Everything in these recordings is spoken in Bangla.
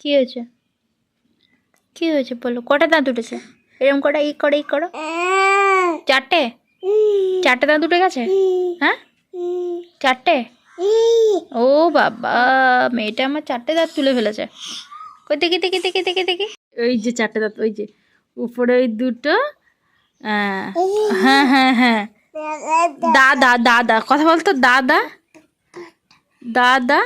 কি হয়েছে? কি হয়েছে বলো? কটা দাঁত উঠেছে? এরকম কটা ই করো ই করো। চারটে? চারটে দাঁত উঠে গেছে? হ্যাঁ? চারটে? ও বাবা মেয়েটা আমার চারটে দাঁত তুলে ফেলেছে। কই দেখি দেখি দেখি দেখি দেখি। ওই যে চারটে দাঁত ওই যে উপরে ওই দুটো আহ, হ্যাঁ হ্যাঁ হ্যাঁ। দাদা দাদা কথা বলতো দাদা? দাদা?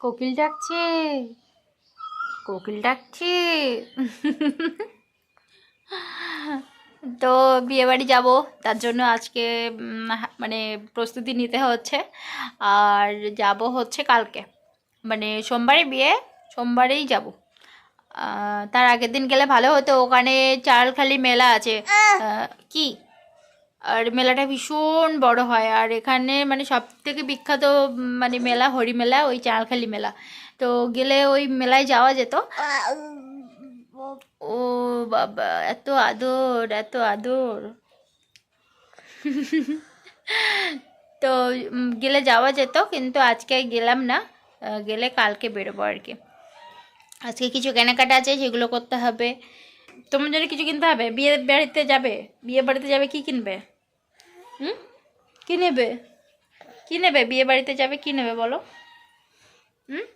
কোকিল ডাকছে। কোকিল ডাকছে। তো বিয়ে বাড়ি যাব, তার জন্য আজকে মানে প্রস্তুতি নিতে হচ্ছে। আর যাব হচ্ছে কালকে। মানে সোমবারে বিয়ে, সোমবারেই যাব। তার আগের দিন গেলে ভালো হতো। ওখানে চালখালি মেলা আছে। কি? আর মেলাটা ভীষণ বড় হয়। আর এখানে মানে সব থেকে বিখ্যাত মানে মেলা হরি মেলা, ওই চালখালি মেলা। তো গেলে ওই মেলায় যাওয়া যেত। ও বাবা, এত আদর এত আদর। তো গেলে যাওয়া যেত, কিন্তু আজকে গেলাম না। গেলে কালকে বেরোবো আর কি। আজকে কিছু কেনাকাটা আছে, সেগুলো করতে হবে। তোমার জন্য কিছু কিনতে হবে? বিয়ে বাড়িতে যাবে? বিয়ে বাড়িতে যাবে কি কিনবে? হুম? কি নেবে? কি নেবে? বিয়ে বাড়িতে যাবে কি নেবে বলো? হুম?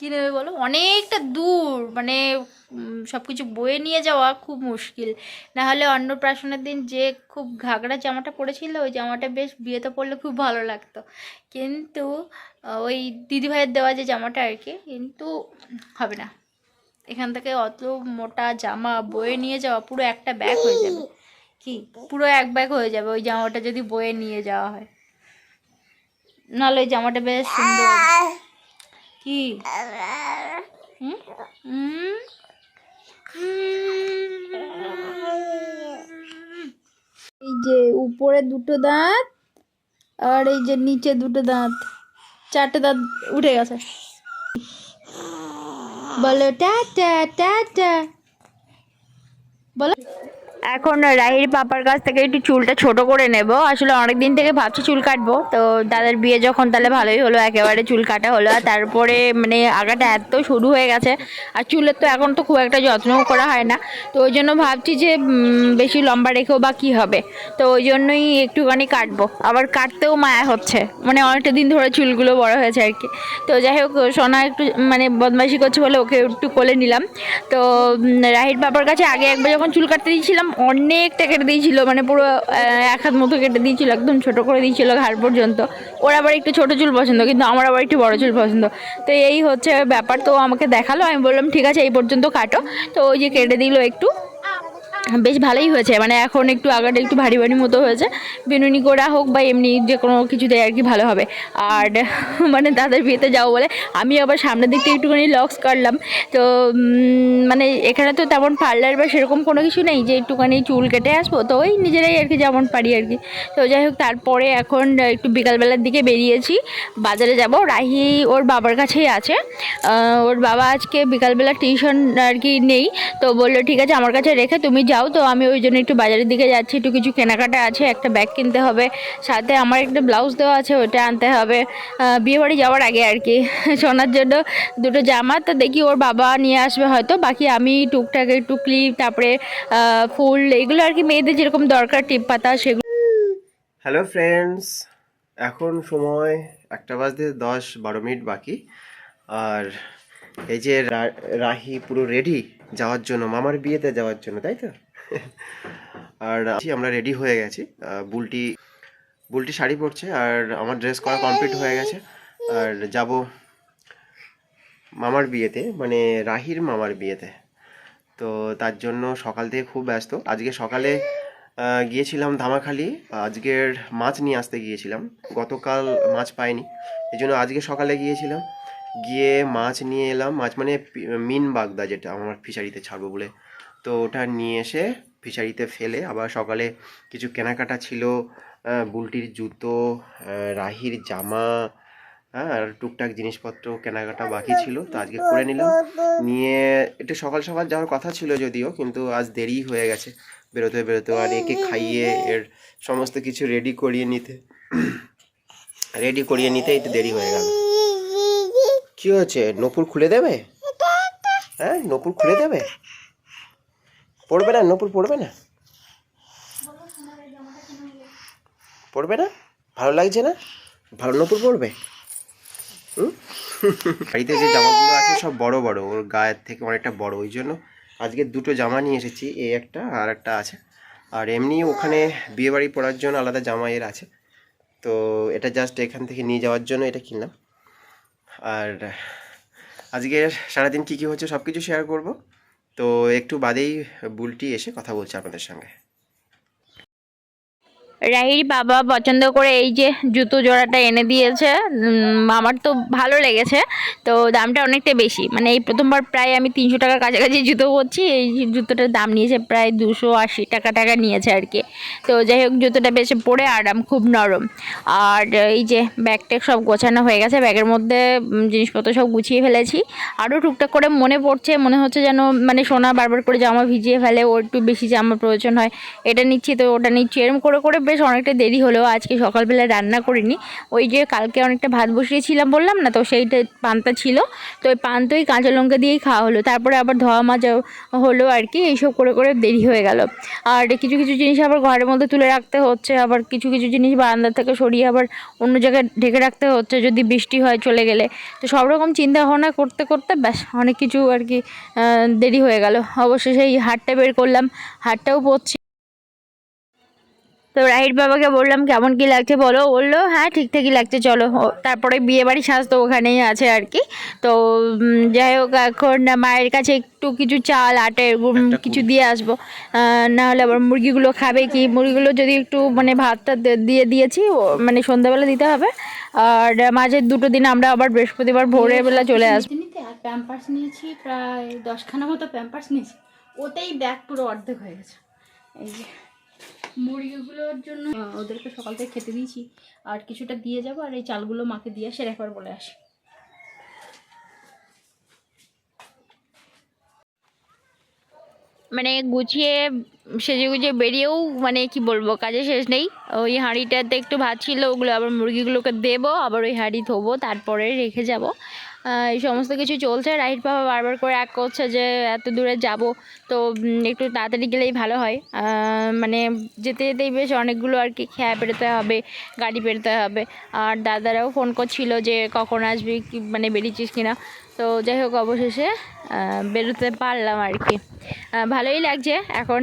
কী নেবে বলো? অনেকটা দূর মানে সব কিছু বয়ে নিয়ে যাওয়া খুব মুশকিল। না হলে অন্নপ্রাশনের দিন যে খুব ঘাগড়া জামাটা পরেছিল ওই জামাটা বেশ বিয়েতে পরলে খুব ভালো লাগতো। কিন্তু ওই দিদিভাইয়ের দেওয়া যে জামাটা আর কি, কিন্তু হবে না। এখান থেকে অত মোটা জামা বয়ে নিয়ে যাওয়া, পুরো একটা ব্যাগ হয়ে যাবে। কি? পুরো এক ব্যাগ হয়ে যাবে, ওই জামাটা যদি বয়ে নিয়ে যাওয়া হয়। নাহলে ওই জামাটা বেশ সুন্দর। কি? এই যে উপরে দুটো দাঁত, আর এই যে নিচে দুটো দাঁত, চারটে দাঁত উঠে গেছে। বলো টাটা টাটা বলো। এখন রাহির পাপার কাছ থেকে একটু চুলটা ছোট করে নেব। আসলে অনেক দিন থেকে ভাবছি চুল কাটবো। তো দাদার বিয়ে যখন তাহলে ভালোই হলো, একেবারে চুল কাটা হলো। আর তারপরে মানে আগাটা এত শুরু হয়ে গেছে, আর চুলের তো এখন তো খুব একটা যত্নও করা হয় না। তো ওই জন্য ভাবছি যে বেশি লম্বা রেখেও বা কী হবে? তো ওই জন্যই একটুখানি কাটবো। আবার কাটতেও মায়া হচ্ছে। মানে অনেকটা দিন ধরে চুলগুলো বড় হয়েছে আর কি। তো যাই হোক, সোনা একটু মানে বদমাইশি করছে বলে ওকে একটু কোলে নিলাম। তো রাহির বাবার কাছে আগে একবার যখন চুল কাটতে দিয়েছিলাম অনেকটা কেটে দিয়েছিল মানে পুরো এক হাত মতো কেটে দিয়েছিল, একদম ছোট করে দিয়েছিল ঘাড় পর্যন্ত। ওর আবার একটু ছোটো চুল পছন্দ, কিন্তু আমার আবার একটু বড় চুল পছন্দ। তো এই হচ্ছে ব্যাপার, তো আমাকে দেখাল, আমি বললাম, ঠিক আছে, এই পর্যন্ত কাটো। তো ওই যে কেটে দিল একটু। বেশ ভালোই হয়েছে। মানে এখন একটু আগাটা একটু ভারী ভারী মতো হয়েছে। বিনুনি করা হোক বা এমনি যে কোনো কিছুতে আর কি ভালো হবে। আর মানে দাদার বিয়েতে যাও বলে আমি আবার সামনের দিকটা একটুখানি লক্স কাটলাম। তো মানে এখানে তো তেমন পার্লার বা সেরকম কোনো কিছু নেই যে একটুখানি চুল কেটে আসব। তো ওই নিজেরাই আর কি যেমন পারি আর কি। তো যাই হোক, তারপরে এখন একটু বিকালবেলার দিকে বেরিয়েছি। বাজারে যাব। রাহি ওর বাবার কাছেই আছে। ওর বাবা আজকে বিকালবেলা টিউশন আর কি নেই। তো বলল, ঠিক আছে, আমার কাছে রেখে তুমি যাও তো, আমি ওই জন্য একটু বাজারের দিকে যাচ্ছি। একটু কিছু কেনাকাটা আছে, একটা ব্যাগ কিনতে হবে। সাথে আমার একটা ব্লাউজ দেওয়া আছে, ওটা আনতে হবে। বিয়েবাড়ি যাওয়ার আগে আর কি। সোনার জন্য দুটো জামা, তো দেখি ওর বাবা নিয়ে আসবে হয়তো। বাকি আমি টুকটাক একটু ক্লিপ, তারপরে ফুল, এগুলো আর কি মেয়েদের যেরকম দরকার, টিপ পাতা সেগুলো। হ্যালো ফ্রেন্ডস এখন সময় একটা বাজতে দশ বারো মিনিট বাকি। আর এই যে রাহি পুরো রেডি যাওয়ার জন্য, মামার বিয়েতে যাওয়ার জন্য, তাই তো? আর আমরা রেডি হয়ে গেছি। বুলটি বুলটি শাড়ি পরছে, আর আমার ড্রেস করা কমপ্লিট হয়ে গেছে। আর যাব মামার বিয়েতে মানে রাহির মামার বিয়েতে। তো তার জন্য সকাল থেকে খুব ব্যস্ত। আজকে সকালে গিয়েছিলাম ধামাখালি। আজকের মাছ নিয়ে আসতে গিয়েছিলাম। গতকাল মাছ পাইনি। এই জন্য আজকে সকালে গিয়েছিলাম। গিয়ে মাছ নিয়ে এলাম। মাছ মানে মিন বাগদা যেটা আমার ফিশারিতে ছাড়বো বলে। তো ওটা নিয়ে এসে ফিশারিতে ফেলে আবার সকালে কিছু কেনাকাটা ছিল বুলটির জুতো রাহির জামা হ্যাঁ আর টুকটাক জিনিসপত্র কেনাকাটা বাকি ছিল। তো আজকে করে নিলাম। নিয়ে একটু সকাল সকাল যাওয়ার কথা ছিল যদিও, কিন্তু আজ দেরি হয়ে গেছে বেরোতে বেরোতে। আর একে খাইয়ে এর সমস্ত কিছু রেডি করিয়ে নিতে রেডি করিয়ে নিতে একটু দেরি হয়ে গেল। কি হয়েছে? নপুর খুলে দেবে? হ্যাঁ নপুর খুলে দেবে? পড়বে না? নপুর পড়বে না? পড়বে না? ভালো লাগছে না? ভালো নপুর পড়বে? বাড়িতে যে জামাগুলো আছে সব বড় বড়, ওর গায়ের থেকে অনেকটা বড়, ওই জন্য আজকে দুটো জামা নিয়ে এসেছি এই একটা আর একটা আছে। আর এমনি ওখানে বিয়েবাড়ি পড়ার জন্য আলাদা জামা এর আছে। তো এটা জাস্ট এখান থেকে নিয়ে যাওয়ার জন্য এটা কিনলাম। আর আজকের সারাদিন কী কী হচ্ছে সব কিছু শেয়ার করব। তো একটু বাদেই বুলটি এসে কথা বলছে আপনাদের সঙ্গে। রাহির বাবা পছন্দ করে এই যে জুতো জোড়াটা এনে দিয়েছে। আমার তো ভালো লেগেছে। তো দামটা অনেকটা বেশি। মানে এই প্রথমবার প্রায় আমি তিনশো টাকার কাছাকাছি জুতো পরছি। এই জুতোটার দাম নিয়েছে প্রায় দুশো আশি টাকা টাকা নিয়েছে আর কি। তো যাই হোক, জুতোটা বেশি পরে আরাম খুব নরম। আর এই যে ব্যাগ ট্যাগ সব গোছানো হয়ে গেছে। ব্যাগের মধ্যে জিনিসপত্র সব গুছিয়ে ফেলেছি। আরও টুকটাক করে মনে পড়ছে। মনে হচ্ছে যেন মানে সোনা বারবার করে জামা ভিজিয়ে ফেলে। ওর একটু বেশি জামা প্রয়োজন হয়। এটা নিচ্ছি, তো ওটা নিচ্ছি। এরকম করে করে বেশ অনেকটা দেরি হলো আজকে সকালবেলা রান্না করিনি। ওই যে কালকে অনেকটা ভাত বসিয়েছিলাম বললাম না, তো সেইটা পান্তা ছিল। তো ওই পান্তই কাঁচা লঙ্কা দিয়েই খাওয়া হলো। তারপরে আবার ধোয়া মাজা হলো আর কি, এইসব করে করে দেরি হয়ে গেল। আর কিছু কিছু জিনিস আবার ঘরের মধ্যে তুলে রাখতে হচ্ছে। আবার কিছু কিছু জিনিস বারান্দা থেকে সরিয়ে আবার অন্য জায়গায় ঢেকে রাখতে হচ্ছে যদি বৃষ্টি হয় চলে গেলে। তো সব রকম চিন্তা ভাবনা করতে করতে ব্যাস অনেক কিছু আর কি দেরি হয়ে গেল। অবশ্যই সেই হাটটা বের করলাম। হাটটাও পড়ছি। তো রাহির বাবাকে বললাম কেমন কি লাগছে বলো? বলল হ্যাঁ ঠিকঠাকই লাগছে চলো। তারপরে বিয়ে বাড়ি সাজ তো ওখানেই আছে আর কি। তো যাই হোক এখন মায়ের কাছে একটু কিছু চাল আটে কিছু দিয়ে আসব। না হলে আবার মুরগিগুলো খাবে কি? মুরগিগুলো যদি একটু মানে ভাতটা দিয়ে দিয়েছি ও, মানে সন্ধ্যাবেলা দিতে হবে। আর মাঝে দুটো দিন আমরা আবার বৃহস্পতিবার ভোরের বেলা চলে আসব। প্যাম্পার্স নিয়েছি প্রায় দশখানা মতো প্যাম্পার্স নিয়েছি। ওতেই ব্যাগ পুরো অর্ধেক হয়ে গেছে। এই যে। মুরগিগুলোর জন্য ওদেরকে সকাল থেকে খেতে দিয়েছি। আর কিছুটা দিয়ে যাব, আর এই চালগুলো মাকে দিয়ে আসে একবার বলে আসি। মানে গুছিয়ে সেজে গুছিয়ে বেরিয়েও মানে কি বলব, কাজে শেষ নেই। ওই হাঁড়িটাতে একটু ভাত ছিল, ওগুলো আবার মুরগিগুলোকে দেবো, আবার ওই হাঁড়ি ধোবো, তারপরে রেখে যাব। এই সমস্ত কিছু চলছে রাহির বাবা বারবার করে এক করছে যে, এত দূরে যাব। তো একটু তাড়াতাড়ি গেলেই ভালো হয়। মানে যেতে যেতেই বেশ অনেকগুলো আর কি খেয়া পেরোতে হবে, গাড়ি পেরোতে হবে। আর দাদারাও ফোন করছিল যে, কখন আসবি? মানে বেরিয়েছিস কিনা? তো যাই হোক, অবশেষে বেরোতে পারলাম আর কি। ভালোই লাগছে। এখন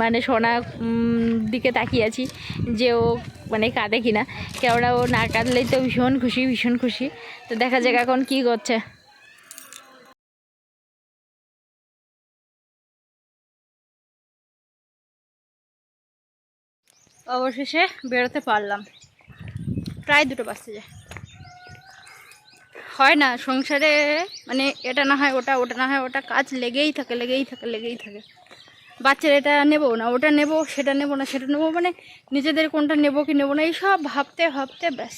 মানে সোনা দিকে তাকিয়ে আছি যে ও মানে কাঁদে কিনা। কেননা ও না কাঁদলেই তো ভীষণ খুশি ভীষণ খুশি। তো দেখা যাক এখন কি করছে। অবশেষে বেরোতে পারলাম। প্রায় দুটো বাজতে যায়। হয় না, সংসারে মানে এটা না হয়, ওটা ওটা না হয়, ওটা কাজ লেগেই থাকে লেগেই থাকে লেগেই থাকে। বাচ্চার এটা নেব না, ওটা নেব, সেটা নেব না, সেটা নেব মানে নিজেদের কোনটা নেব কি নেব না এইসব ভাবতে ভাবতে ব্যাস।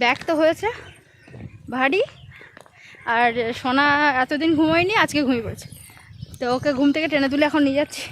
ব্যাগ তো হয়েছে, ভারী। আর সোনা এতদিন ঘুমোয়নি, আজকে ঘুমিয়ে পড়েছে। তো ওকে ঘুম থেকে টেনে তুলে এখন নিয়ে যাচ্ছি।